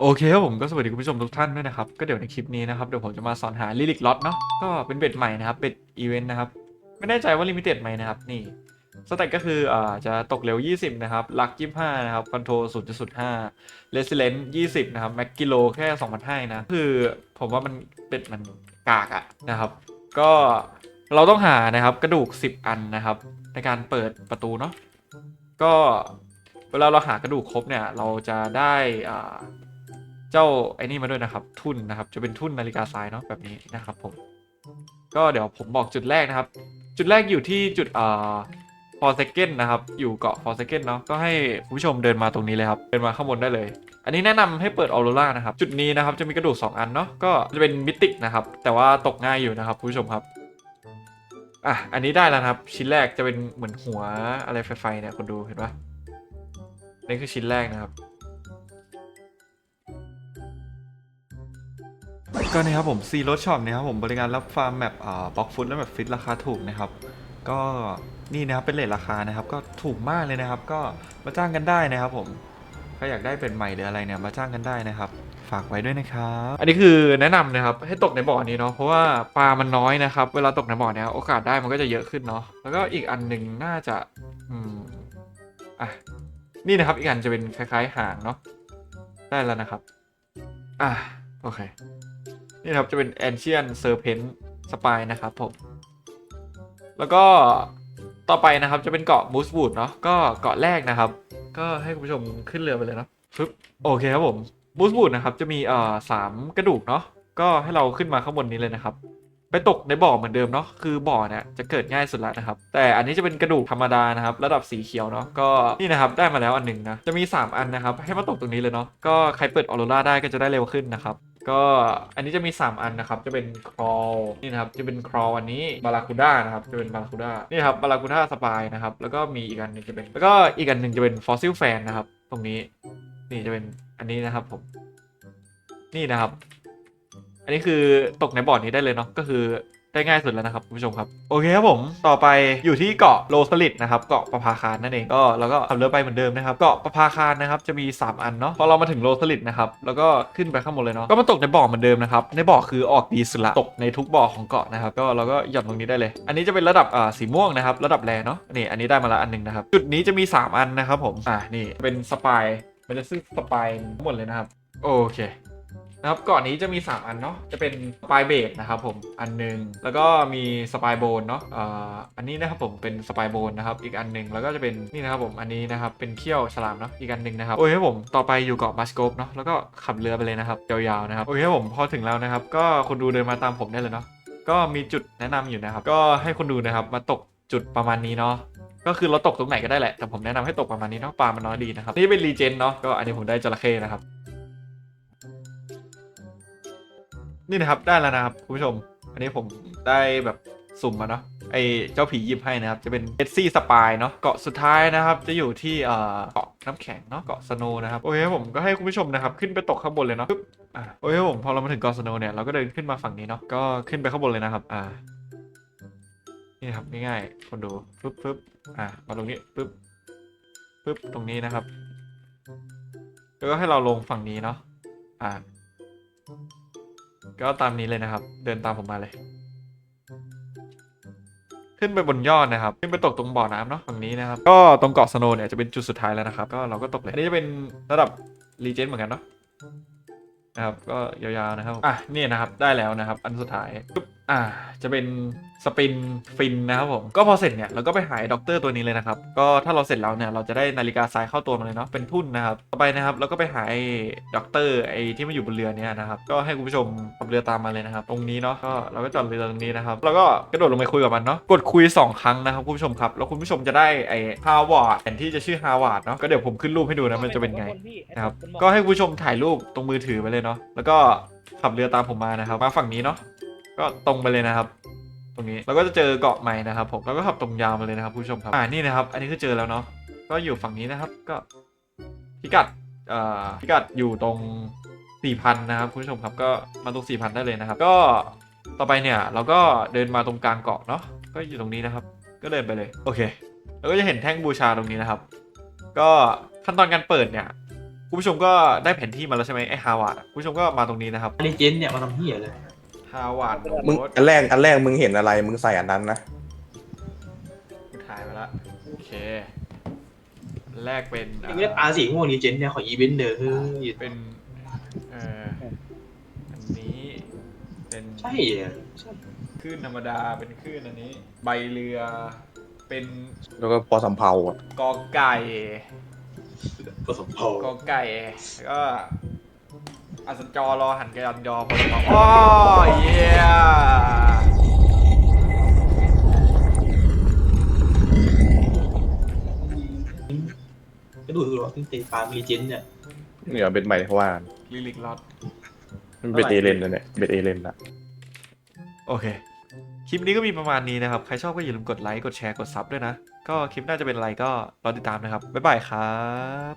โอเคครับผมก็สวัสดีคุณผู้ชมทุกท่านด้วยนะครับ ก็เดี๋ยวในคลิปนี้นะครับเดี๋ยวผมจะมาสอนหาลิลิกล็อตเนาะก็เป็นเบ็ดใหม่นะครับเบ็ดอีเวนต์นะครับ ไม่แน่ใจว่าลิมิเต็ดไหมนะครับ นี่สเต็กก็คืออ่าจะตกเร็ว 20 นะครับลัก25 นะครับคอนโทร0.05เรสซิเลนต์20 นะครับ แม็กกิโลแค่2,500นะ คือผมว่ามันเป็ดมันกากอะนะครับ ก็เราต้องหานะครับกระดูก 10 อันนะครับ ในการเปิดประตูเนาะก็เวลาเราหากระดูกครบเนี่ยเราจะได้อ่า เจ้าไอ้นี่มาด้วยนะครับ ทุ่นนะครับ จะเป็นทุ่นนาฬิกาทรายเนาะแบบนี้นะครับผม ก็เดี๋ยวผมบอกจุดแรกนะครับ จุดแรกอยู่ที่จุดเอ่อฟอร์เซเกนนะครับ อยู่เกาะฟอร์เซเกนเนาะก็ให้คุณผู้ชมเดินมาตรงนี้เลยครับ เดินมาข้างบนได้เลย อันนี้แนะนำให้เปิดออโรรานะครับ จุดนี้นะครับจะมีกระดูก2อันเนาะก็จะเป็นมิติกนะครับ แต่ว่าตกง่ายอยู่นะครับคุณผู้ชมครับอะอันนี้ได้แล้วครับ ชิ้นแรกจะเป็นเหมือนหัวอะไรไฟๆเนี่ยคนดูเห็นปะนี่คือชิ้นแรกนะครับ ก็นี่ครับผมซีรถช็อปเนี่ยครับผมบริการรับฟาร์มแมปอ่าบล็อกฟุตและแบบฟิตราคาถูกนะครับ ก็นี่นะครับเป็นเลทราคานะครับ ก็ถูกมากเลยนะครับ ก็มาจ้างกันได้นะครับ ผมถ้าอยากได้เป็นใหม่หรืออะไรเนี่ยมาจ้างกันได้นะครับ ฝากไว้ด้วยนะครับ อันนี้คือแนะนำนะครับให้ตกในบ่อนี้เนาะเพราะว่าปลามันน้อยนะครับ เวลาตกในบ่อเนี้ยโอกาสได้มันก็จะเยอะขึ้นเนาะแล้วก็อีกอันหนึ่งน่าจะอืมอะนี่นะครับ อีกอันจะเป็นคล้ายๆหางเนาะได้แล้วนะครับ อะโอเค นี่นะครับจะเป็น Ancient Serpent Spine นะครับผม แล้วก็ต่อไปนะครับจะเป็นเกาะ Moose Wood เนาะก็เกาะแรกนะครับ ก็ให้คุณผู้ชมขึ้นเรือไปเลยนะปึ๊บโอเคครับผม Moose Wood นะครับจะมีเอ่อสามกระดูกเนาะก็ให้เราขึ้นมาข้างบนนี้เลยนะครับ ไปตกในบ่อเหมือนเดิมเนาะคือบ่อเนี่ยจะเกิดง่ายสุดแล้วนะครับ แต่อันนี้จะเป็นกระดูกธรรมดานะครับระดับสีเขียวเนาะก็นี่นะครับได้มาแล้วอันหนึ่งนะจะมี 3 อันนะครับ ให้มาตกตรงนี้เลยเนาะก็ใครเปิดออโรราได้ก็จะได้เร็วขึ้นนะครับ ก็อันนี้จะมี 3 อันนะครับ จะเป็นครอลนี่นะครับ จะเป็นครอลอันนี้บาราคูด้านะครับ จะเป็นบาราคูด้านี่ครับบาราคูด้าสปายนะครับ แล้วก็มีอีกอันหนึงจะเป็น แล้วก็อีกอันหนึ่งจะเป็นฟอสซิลแฟนนะครับ ตรงนี้ นี่จะเป็นอันนี้นะครับผม นี่นะครับ อันนี้คือตกในบ่อนี้ได้เลยเนาะ ก็คือ ได้ง่ายสุดแล้วนะครับคุณผู้ชมครับ โอเคครับผมต่อไปอยู่ที่เกาะโลสลิดนะครับเกาะประภาคารนั่นเองก็เราก็ขับเรือไปเหมือนเดิมนะครับเกาะประภาคารนะครับจะมี 3 อันเนาะพอเรามาถึงโลสลิดนะครับแล้วก็ขึ้นไปข้างบนเลยเนาะก็มาตกในบ่อเหมือนเดิมนะครับในบ่อคือออกดีสุดละตกในทุกบ่อของเกาะนะครับก็เราก็หย่อนตรงนี้ได้เลย อันนี้จะเป็นระดับอ่าสีม่วงนะครับระดับแรเนาะนี่อันนี้ได้มาละอันหนึงนะครับจุดนี้จะมี 3 อันนะครับผมอ่านี่เป็นสปายมันจะซึ่งสปายหมดเลยนะครับโอเค นะครับกาะนี้จะมี 3 อันเนาะจะเป็นสปายเบดนะครับผมอันหนึง แล้วก็มีสปายโบนเนาะอ่าอันนี้นะครับผมเป็นสปายโบนนะครับอีกอันหนึงแล้วก็จะเป็นนี่นะครับผมอันนี้นะครับเป็นเขี้ยวฉลามเนาะอีกอันหนึงนะครับโอเคครับผมต่อไปอยู่เกาะมัสโกปเนาะแล้วก็ขับเรือไปเลยนะครับยาวๆนะครับโอเคครับผมพอถึงแล้วนะครับ ก็คนดูเดินมาตามผมได้เลยเนาะก็มีจุดแนะนำอยู่นะครับ ก็ให้คนดูนะครับมาตกจุดประมาณนี้เนาะก็คือเราตกตรงไหนก็ได้แหละ แต่ผมแนะนำให้ตกประมาณนี้เนาะปลามันน้อยดีนะครับ นี่เป็นรีเจนเนาะก็อันนี้ผมได้จระเข้นะครับ นี่นะครับได้แล้วนะครับคุณผู้ชม อันนี้ผมได้แบบสุ่มมาเนาะไอเจ้าผีหยิบให้นะครับ จะเป็นเอสซี่สปายเนาะเกาะสุดท้ายนะครับ จะอยู่ที่เอ่อเกาะน้ำแข็งเนาะเกาะสโนนะครับโอเคผมก็ให้คุณผู้ชมนะครับ ขึ้นไปตกข้างบนเลยเนาะปึ๊บอ่าโอเคผมพอเรามาถึงเกาะสโนเนี่ยเราก็เดินขึ้นมาฝั่งนี้เนาะก็ขึ้นไปข้างบนเลยนะครับอ่านี่นะครับง่ายๆคนดูปึ๊บปึ๊บอ่ามาตรงนี้ปึ๊บปึ๊บตรงนี้นะครับแล้วก็ให้เราลงฝั่งนี้เนาะอ่า ก็ตามนี้เลยนะครับ เดินตามผมมาเลย ขึ้นไปบนยอดนะครับ ขึ้นไปตกตรงบ่อน้ำเนาะฝั่งนี้นะครับ ก็ตรงเกาะสโนว์เนี่ยจะเป็นจุดสุดท้ายแล้วนะครับ ก็เราก็ตกเลย อันนี้จะเป็นระดับรีเจนเหมือนกันเนาะนะครับ ก็ยาวๆนะครับ อะนี่นะครับ ได้แล้วนะครับ อันสุดท้ายปึ๊บอ่าจะเป็นสปินฟินนะครับผม ก็พอเสร็จเนี่ยเราก็ไปหาด็อกเตอร์ตัวนี้เลยนะครับ ก็ถ้าเราเสร็จแล้วเนี่ยเราจะได้นาฬิกาทรายเข้าตัวมาเลยเนาะเป็นทุ่นนะครับต่อไปนะครับเราก็ไปหาไอ้ด็อกเตอร์ไอ้ที่มาอยู่บนเรือเนี่ยนะครับก็ให้คุณผู้ชมขับเรือตามมาเลยนะครับตรงนี้เนาะก็เราก็จอดเรือตรงนี้นะครับแล้วก็กระโดดลงไปคุยกับมันเนาะกดคุย 2 ครั้งนะครับคุณผู้ชมครับแล้วคุณผู้ชมจะได้ไอ้ฮาวาดแผนที่จะชื่อฮาวาดเนาะก็เดี๋ยวผมขึ้นรูปให้ดูนะมันจะเป็นไงนะครับก็ให้คุณผู้ชมถ่ายรูปตรงมือถือไปเลยเนาะแล้วก็ขับเรือตามผมมานะครับมาฝั่งนี้เนาะ ก็ตรงไปเลยนะครับ ตรงนี้เราก็จะเจอเกาะใหม่นะครับ ผมแล้วก็ขับตรงยาวมาเลยนะครับผู้ชมครับอ่านี่นะครับ อันนี้คือเจอแล้วเนาะก็อยู่ฝั่งนี้นะครับก็พิกัดเอ่อพิกัดอยู่ตรง4,000นะครับคุณผู้ชมครับก็มาตรง4,000ได้เลยนะครับ ก็ต่อไปเนี่ยเราก็เดินมาตรงกลางเกาะเนาะก็อยู่ตรงนี้นะครับ ก็เดินไปเลยโอเคแล้วก็จะเห็นแท่งบูชาตรงนี้นะครับ ก็ขั้นตอนการเปิดเนี่ยคุณผู้ชมก็ได้แผนที่มาแล้วใช่ไหมไอฮาวาดคุณผู้ชมก็มาตรงนี้นะครับเลเจนด์เนี่ยมาทำเหี้ยเลย ฮาวาดมึงอันแรกอันแรกมึงเห็นอะไร มึงใส่อันนั้นนะกูถ่ายมาละโอเคอันแรกเป็นยังไม่ได้ปาสีม่วงเลเจนด์เนี่ยขออีเวนต์เด้อเฮ้ยเป็นเอ่ออันนี้เป็นใช่อะใช่คลื่นธรรมดาเป็นคลื่นอันนี้ ใบเรือเป็นแล้วก็พอสำเพาอะกอไก่ ผสมพอกอไก่แล้วก็ อัสจอรอหันกระยันยอพอสมอ๋อเยี่ยก็ดูดูว่าเพิ่งเตะฟาร์มเลเจนด์เนี่ยเนี่ยเบ็ดใหม่ที่ว่าลิลิกลอดมันเบ็ดเอเลนนะเนี่ยเบ็ดเอเลนอะโอเค คลิปนี้ก็มีประมาณนี้นะครับ ใครชอบก็อย่าลืมกดไลค์ กดแชร์ กดซับด้วยนะ ก็คลิปหน้าจะเป็นอะไรก็รอติดตามนะครับ บ๊ายบายครับ